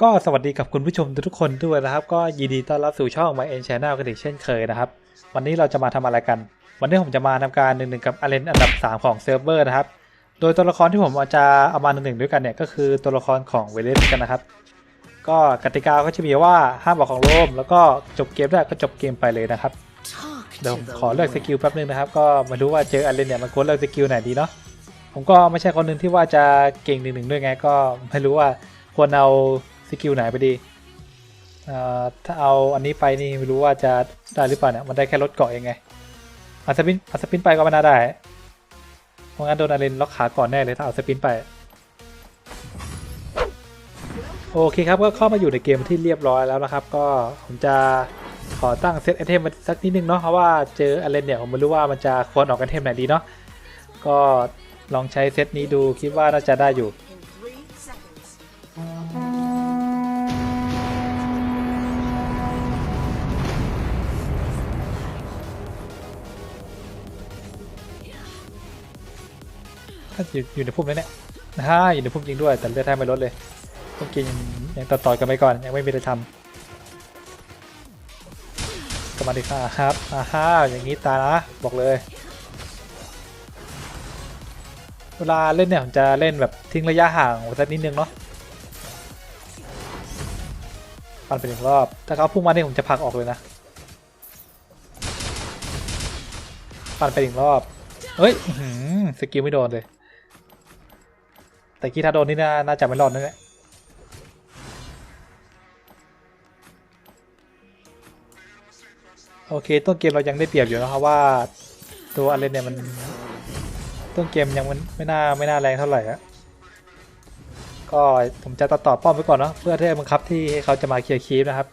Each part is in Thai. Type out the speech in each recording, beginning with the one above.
ก็สวัสดีกับคุณผู้ชมทุกๆคนด้วยนะครับ ก็ยินดีต้อนรับสู่ช่อง My End Channel กันอีกเช่นเคยนะครับ วันนี้เราจะมาทำอะไรกัน วันนี้ผมจะมาทำการหนึ่งๆกับอาเลนอันดับ 3 ของเซิร์ฟเวอร์นะครับ โดยตัวละครที่ผมจะเอามาหนึ่งๆด้วยกันเนี่ยก็คือตัวละครของเวเลสกันนะครับ ก็กติกาก็จะมีว่าห้ามบอกของโลมแล้วก็จบเกมได้ก็จบเกมไปเลยนะครับเดี๋ยวผมขอเลือกสกิลแป๊บนึงนะครับ ก็มาดูว่าเจออาเลนเนี่ยมันควรเลือกสกิลไหนดีเนาะผมก็ไม่ใช่คนหนึ่งที่ว่าจะเก่งหนึ่งๆด้วยไงก็ไม่รู้ว่าควรเอาส กิลไหนไปดีอ่อถ้าเอาอันนี้ไปนี่ไม่รู้ว่าจะได้หรือเปล่าเนี่ยมันได้แค่ลดเกาะเองไงเอาสปินเอาสปินไปก็ไม่น่าได้เพราะงั้นโดนอาเลนล็อกขาก่อนแน่เลยถ้าเอาสปินไปโอเคครับก็เข้ามาอยู่ในเกมที่เรียบร้อยแล้วนะครับก็ผมจะขอตั้งเซตไอเทมมาสักนิดนึงเนาะเพราะว่าเจออาเลนเนี่ยผมไม่รู้ว่ามันจะควรออกไอเทมไหนดีเนาะก็ลองใช้เซตนี้ดูคิดว่าน่าจะได้อยู่ ถ้าอยู่อยู่ในพุ่มแล้วเนี่ยนะฮ่าอยู่ในพุ่มจริงด้วยแต่เลือดแทบไม่ลดเลยต้องกินยังต่อๆกันไปก่อนยังไม่มีอะไรทำก็มาดีค่ะครับอ่าฮ่าอย่างนี้ตายนะบอกเลย เวลาเล่นเนี่ยผมจะเล่นแบบทิ้งระยะห่างสักนิดนึงเนาะปันไปหนึ่งรอบถ้าเขาพุ่งมาเนี่ยผมจะผลักออกเลยนะปันไปหนึ่งรอบเฮ้ยสกิลไม่โดนเลย แต่กี้ถ้าโดนนี่น่านาจะไม่รอดนั่นแหละโอเคต้นเกมเรายังได้เปรียบอยู่นะครับว่าตัวอะไรเนี่ยมันต้นเกมยังมันไม่น่าไม่น่าแรงเท่าไหร่อะก็ผมจะตัดต่อป้อมไว้ก่อนเนาะเพื่อที่บังคับที่เขาจะมาเคลียร์คีฟนะครับ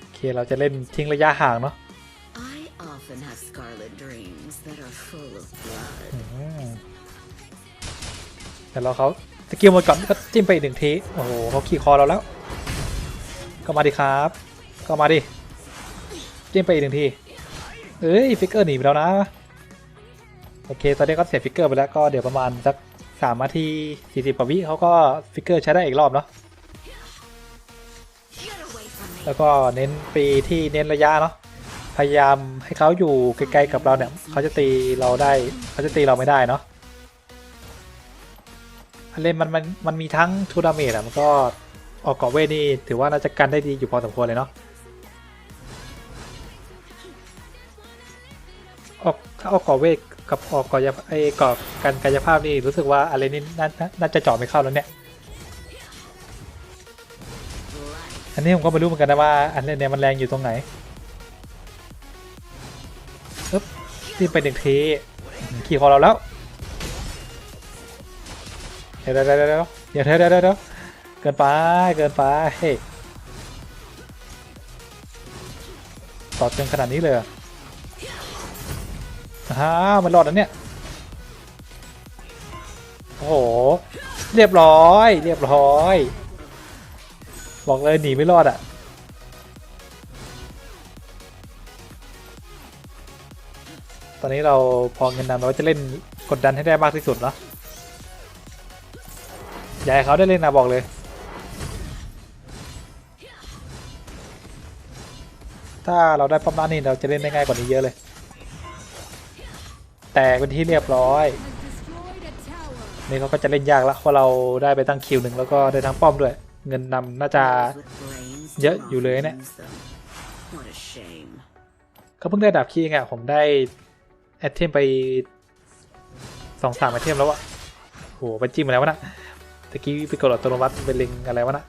โอเคเราจะเล่นทิ้งระยะห่างเนาะ often have scarlet dreams that are full of blood. แต่เราเขาสกิลหมดก่อนก็จิ้มไปอีกหนึ่งทีโอ้โหเขาขี่คอเราแล้ว ก็มาดิครับ ก็มาดิ จิ้มไปอีกหนึ่งที เอ้ยฟิกเกอร์หนีไปแล้วนะ โอเค ตอนนี้ก็เสียฟิกเกอร์ไปแล้วก็เดี๋ยวประมาณสักสามนาทีสี่สิบกว่าวิเขาก็ฟิกเกอร์ใช้ได้อีกรอบเนาะ แล้วก็เน้นปีที่เน้นระยะเนาะ พยายามให้เขาอยู่ใกล้ๆกับเราเนี่ยเขาจะตีเราได้เขาจะตีเราไม่ได้เนาะเล่นมันมันมันมีทั้งทูดาเมจอะมันก็ออกเกาะเวทนี่ถือว่าน่าจะกันได้ดีอยู่พอสมควรเลยเนาะออกถ้าออกเกาะเวทกับออกเกาะไอ้เกาะกันกายภาพนี่รู้สึกว่าอะไรนี่น่าน่าน่าจะเจาะไม่เข้าแล้วเนี่ยอันนี้ผมก็ไม่รู้เหมือนกันนะว่าอันเล่นเนี่ยมันแรงอยู่ตรงไหน ที่ไปหนึ่งทีขี่ของเราแล้วเดี๋ยวเดี๋ยวเดี๋ยวเดี๋ยวเดี๋ยวเดี๋ยววเกินไปเกินไปต่อจนขนาดนี้เลยฮ่ามันรอดนะเนี่ยโอ้โหเรียบร้อย เรียบร้อย บอกเลยหนีไม่รอดอะ ตอนนี้เราพอเงินนำเราก็จะเล่นกดดันให้ได้มากที่สุดเนาะอย่าให้เขาได้เล่นนะบอกเลย ถ้าเราได้ป้อมหน้านี่เราจะเล่นได้ง่ายกว่านี้เยอะเลย แต่เป็นที่เรียบร้อย นี่เขาก็จะเล่นยากแล้วเพราะเราได้ไปตั้งคิวหนึ่งแล้วก็ได้ทั้งป้อมด้วย เงินนำน่าจะ Those with brains Dạ, don't dù lưới often nè. use them. What a shame. เขาเพิ่งได้ดาบคีย์ไงผมได้แอดเทมไปสองสามไอเทมแล้วอะโหไปจิ้มอะไรวะนะตะกี้ไปกดอัตโนมัติไปเล็งอะไรวะนะ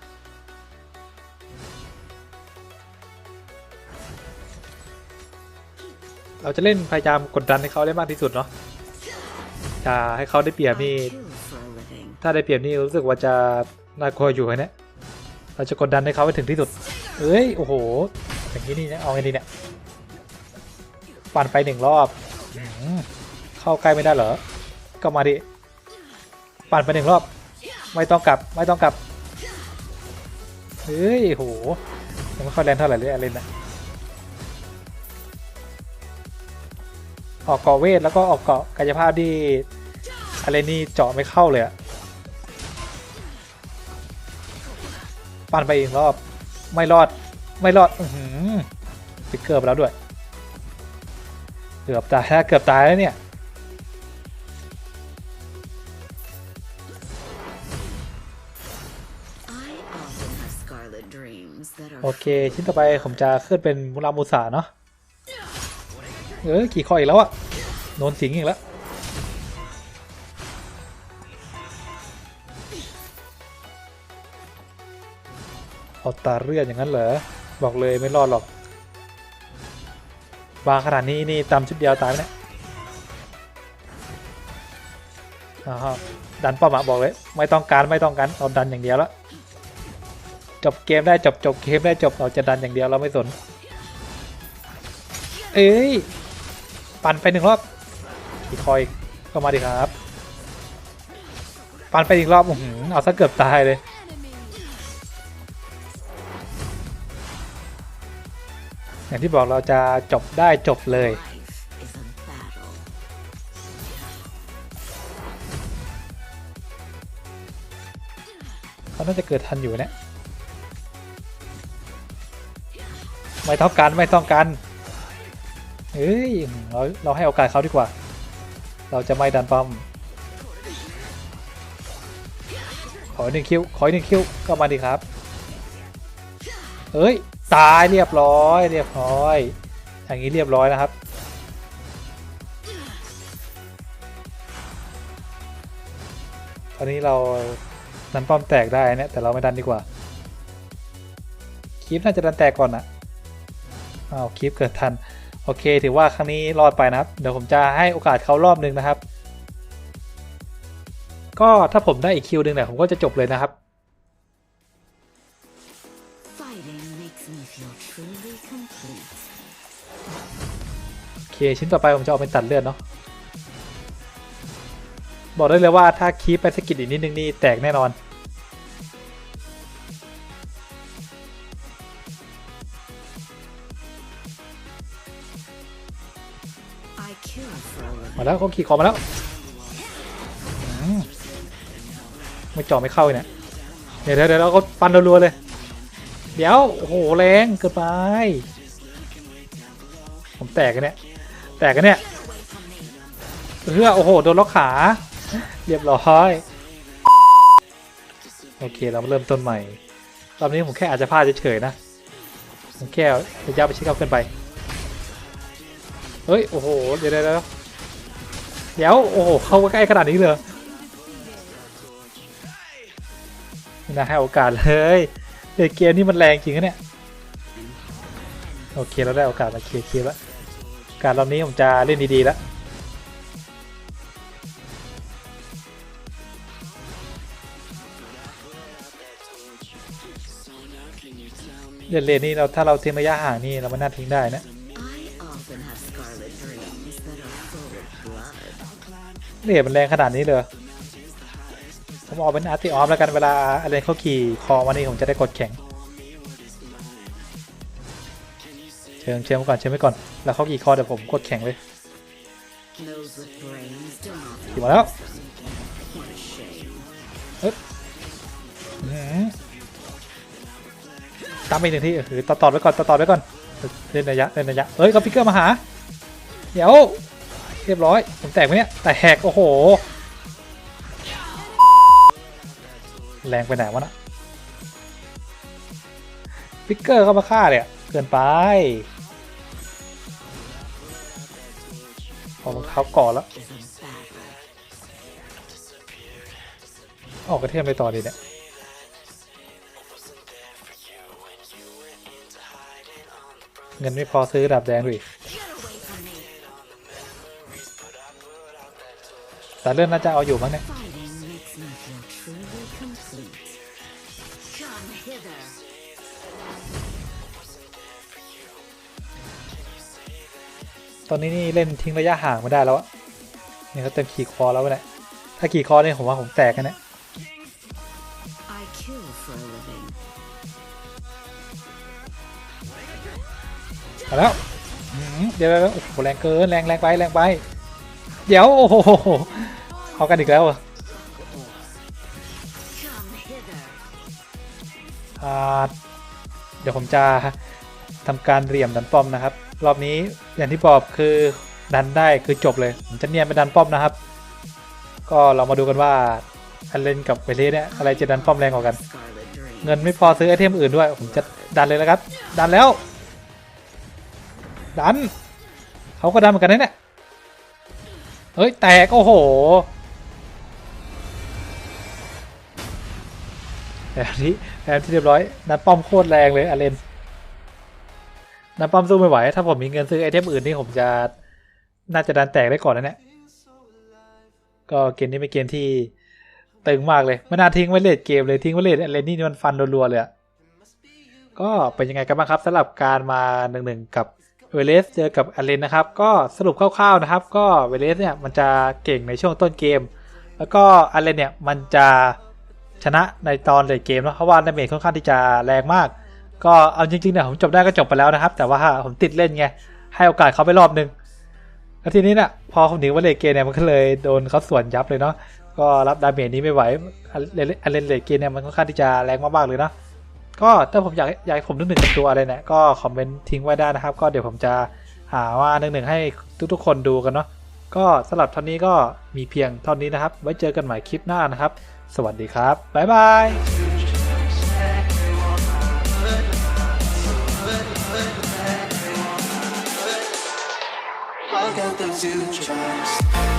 เราจะเล่นพยายามกดดันให้เขาได้มากที่สุดเนาะจะให้เขาได้เปรียบนี่ถ้าได้เปรียบนี่รู้สึกว่าจะน่ากลัวอยู่ไอ้เนี่ยเราจะกดดันให้เขาไปถึงที่สุด เอ้ย โอ้โห อย่างนี้นี่นะเอาไงดีเนี่ย ปั่นไปหนึ่งรอบ เข้าใกล้ไม่ได้เหรอ ก็มาดิ ปั่นไปหนึ่งรอบ ไม่ต้องกลับ ไม่ต้องกลับ เฮ้ย โห ยังไม่ค่อยแรงเท่าไหร่เลยอะไรนะออกเกาะเวทแล้วก็ออกเกาะกายภาพที่อะไรนี่เจาะไม่เข้าเลยอะปั่นไปอีกรอบ ไม่รอด ไม่รอด อือหือฟิกเกอร์ไปแล้วด้วย เกือบตายแล้วเกือบตายแล้วเนี่ย I often have scarlet dreams that are โอเค ชิ้นต่อไปผมจะขึ้นเป็นมูรามูสาเนาะเออขี่คออีกแล้วอะโดนสิงอีกแล้วเอาตาเลือดอย่างนั้นเหรอ บอกเลยไม่รอดหรอก วางขนาดนี้นี่ตามชุดเดียวตายไหมเนี่ยอ้วดันป้าหมบอกเลยไม่ต้องการไม่ต้องการเอาดันอย่างเดียวแล้วจบเกมได้จบจบเกมได้จบเราจะดันอย่างเดียวเราไม่สน เอ้ยปั่นไปหนึ่งรอบอีกคอยก็มาดิครับ ปั่นไปอีกรอบอเอาซะเกือบตายเลย อย่างที่บอกเราจะจบได้จบเลย เขาน่าจะเกิดทันอยู่เนี่ยไม่ต้องการไม่ต้องการเฮ้ยเราเราให้โอกาสเขาดีกว่า เราจะไม่ดันปั๊มขอหนึ่งคิวขอหนึ่งคิวก็มาดีครับ เฮ้ย ตายเรียบร้อย เรียบร้อย อย่างนี้เรียบร้อยนะครับ ตอนนี้เราดันป้อมแตกได้เนี่ยแต่เราไม่ดันดีกว่า คลิปน่าจะดันแตกก่อนนะอ้าวคลิปเกิดทัน โอเค ถือว่าครั้งนี้รอดไปนะครับ เดี๋ยวผมจะให้โอกาสเขารอบหนึ่งนะครับ ก็ถ้าผมได้อีกคิวหนึ่งเนี่ยผมก็จะจบเลยนะครับ เคชิ้นต่อไปผมจะเอาเป็นตัดเลือดเนาะบอกได้เลยว่าถ้าคีปไปสะกิดอีกนิดนึงนี่แตกแน่นอน มาแล้วเขาขี่คอมาแล้วไม่จาะไม่เข้าเนี่ยเดี๋ยวเดี๋ยวเราก็ฟันรัวๆเลย เดี๋ยวโอ้โหแรงเกินไป ผมแตกกันเนี่ย ตกกันเนี่ยเพื่อโอ้โหโดนล็อกขา เรียบร้อย โอเคเราเริ่มต้นใหม่ รอบนี้ผมแค่อาจจะพลาดเฉยๆนะผมแค่ระยะไปช็คเอาเกินไป เฮ้ยโอ้โหเดี๋ยวเดี๋ยวเดี๋ยวเดี๋ยวโอ้โหเข้าใกล้ขนาดนี้เลยน่าให้โอกาสเลยเด็กเกมนี่มันแรงจริงนะเนี่ยโอเคเราได้โอกาสมาเคลียร์แล้ว การรอบนี้ผมจะเล่นดีๆแล้วเล่นเลนนี่เราถ้าเราทิ้งระยะห่างนี่เราไม่น่าทิ้งได้นะเรียมันแรงขนาดนี้เลยผมออกเป็นอาร์ติออฟแล้วกันเวลาอะไรเขาขี่คอมานี่ผมจะได้กดแข็ง ชิงเชิงไว้ก่อนเชิงไว้ก่อน แล้วเขาขี่คอเดี๋ยวผมกดแข็งเลยขี่มาแล้ว what a shame. อื้อตามไปอีหนึ่งที่เออต่อต่อไว้ก่อนต่อต่อไว้ก่อนเล่นระยะเล่นระยะเอ้ยเขาพิกเกอร์มาหา เดี๋ยว เรียบร้อยผมแตกไหมเนี่ยแต่แหกโอ้โห แรงไปไหนวะนะพิกเกอร์เข้ามาฆ่าเลยเกินไป ออกรองเท้าก่อนแล้ว ออกกระเทียมไปต่อดีเนี่ยเงินไม่พอซื้อดาบแดงดิแต่เรื่องน่าจะเอาอยู่มั้งเนี่ย ตอนนี้นี่เล่นทิ้งระยะห่างไม่ได้แล้วอะนี่ยเขาเต็มขี่คอแล้วเนี่ยถ้าขี่คอเนี่ยผมว่าผมแตกกันเนี่ยมาแล้วเดี๋ยวเดี๋ยวโอ้โหแรงเกินแรงแรงไปแรงไป เดี๋ยวโอ้โหเอากันอีกแล้วอ่าเดี๋ยวผมจะทำการเหลี่ยมดันป้อมนะครับรอบนี้อย่างที่บอกคือดันได้คือจบเลยผมจะเนียนไปดันป้อมนะครับ ก็เรามาดูกันว่าอันเลนกับเวเลสเนี่ยอะไรจะดันป้อมแรงกว่ากัน เงินไม่พอซื้อไอเทมอื่นด้วย ผมจะดันเลยแล้วครับ ดันแล้ว ดันเขาก็ดันเหมือนกันนะเนี่ยเฮ้ย แตก โอ้โหแบบนี้แบบที่เรียบร้อย ดันป้อมโคตรแรงเลยอเลน ดันป้อมสู้ไม่ไหว ถ้าผมมีเงินซื้อไอเทมอื่นนี่ผมจะน่าจะดันแตกได้ก่อนนะเนี่ย ก็เกมนี้เป็นเกมที่ตึงมากเลยไม่น่าทิ้งไว้เลทเกมเลยทิ้งไว้เลทอะไรนี่มันฟันรัวๆเลยก็เป็นยังไงกันบ้างครับสำหรับการมาหนึ่งหนึ่งกับเวเลสเจอกับอเลนนะครับ ก็สรุปคร่าวๆนะครับ ก็เวเลสเนี่ยมันจะเก่งในช่วงต้นเกม แล้วก็อเลนเนี่ยมันจะชนะในตอนเลทเกมเนะเพราะว่าดาเมจค่อนข้างที่จะแรงมาก ก็เอาจริงๆเนี่ยผมจบได้ก็จบไปแล้วนะครับ แต่ว่าผมติดเล่นไง ให้โอกาสเขาไปรอบนึงแล้วทีนี้เนี่ยพอผมหนีว่าเลเกเนี่ยมันก็เลยโดนเขาสวนยับเลยเนาะก็รับดาเมจนี้ไม่ไหวอันเลนเลเลทเกเนี่ยมันค่อนข้างที่จะแรงมากๆเลยเนาะก็ถ้าผมอยากอยากผมนึกหนึ่งตัวอะไรเนี่ยก็คอมเมนต์ทิ้งไว้ได้นะครับ ก็เดี๋ยวผมจะหาว่าหนึ่งหนึ่งให้ทุกๆคนดูกันเนาะก็สำหรับเท่านี้ก็มีเพียงเท่านี้นะครับ ไว้เจอกันใหม่คลิปหน้านะครับ สวัสดีครับ บ๊ายบาย to trust.